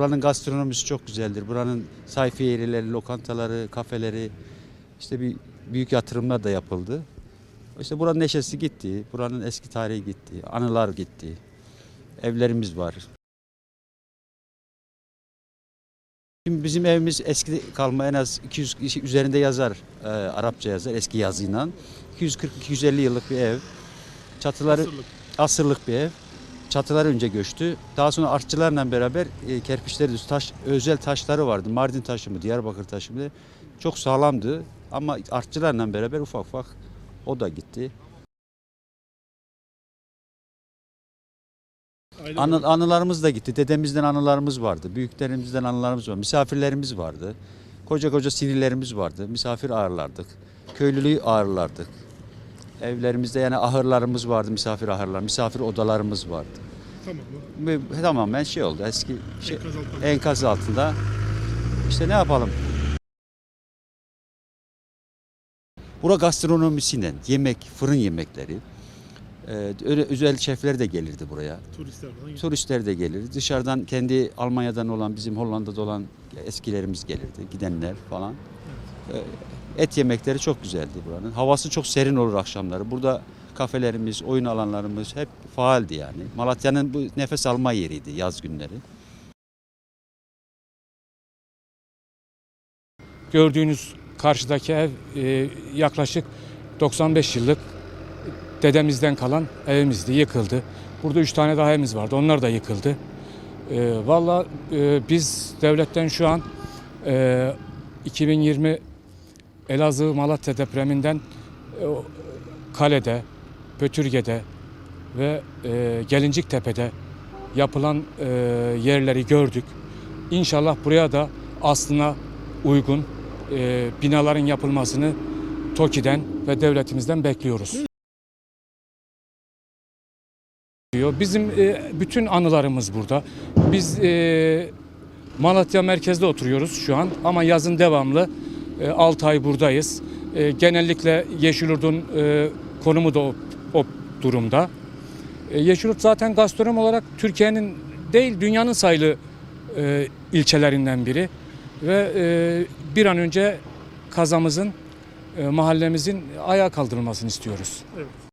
Buranın gastronomisi çok güzeldir. Buranın sayfiyeleri, lokantaları, kafeleri işte bir büyük yatırımlar da yapıldı. İşte buranın neşesi gitti, buranın eski tarihi gitti, anılar gitti. Evlerimiz var. Şimdi bizim evimiz eski kalma en az 200 kişi üzerinde yazar, e, Arapça yazar eski yazıyla. 240-250 yıllık bir ev. Çatıları Asırlık. asırlık bir ev. Çatılar önce göçtü. Daha sonra artçılarla beraber e, kerpiçleri, düz taş, özel taşları vardı. Mardin taşı mı, Diyarbakır taşı mı? Çok sağlamdı. Ama artçılarla beraber ufak ufak o da gitti. Anı, anılarımız da gitti. Dedemizden anılarımız vardı. Büyüklerimizden anılarımız var. Misafirlerimiz vardı. Koca koca sinirlerimiz vardı. Misafir ağırlardık. Köylülüğü ağırlardık. Evlerimizde yani ahırlarımız vardı. Misafir ahırlar. Misafir odalarımız vardı. Tamam mı? Ve tamamen şey oldu. Eski şey, Enkaz altında. enkaz altında. İşte ne yapalım? Bura gastronomisinden yemek, fırın yemekleri. Ee, öyle özel şefler de gelirdi buraya. Turistler. Turistler de gelirdi. Dışarıdan kendi Almanya'dan olan, bizim Hollanda'da olan eskilerimiz gelirdi. Gidenler falan. Ee, Et yemekleri çok güzeldi buranın. Havası çok serin olur akşamları. Burada kafelerimiz, oyun alanlarımız hep faaldi yani. Malatya'nın bu nefes alma yeriydi yaz günleri. Gördüğünüz karşıdaki ev e, yaklaşık 95 yıllık dedemizden kalan evimizdi, yıkıldı. Burada üç tane daha evimiz vardı, onlar da yıkıldı. E, Valla e, biz devletten şu an e, 2020 Elazığ Malatya depreminden e, Kale'de, Pötürge'de ve e, Gelinciktepe'de yapılan e, yerleri gördük. İnşallah buraya da aslına uygun e, binaların yapılmasını TOKİ'den ve devletimizden bekliyoruz. Bizim bütün anılarımız burada. Biz Malatya merkezde oturuyoruz şu an ama yazın devamlı 6 ay buradayız. E, genellikle Yeşilyurt'un e, konumu da o, o durumda. E, Yeşilyurt zaten gastronomi olarak Türkiye'nin değil dünyanın sayılı e, ilçelerinden biri ve e, bir an önce kazamızın e, mahallemizin ayağa kaldırılmasını istiyoruz. Evet.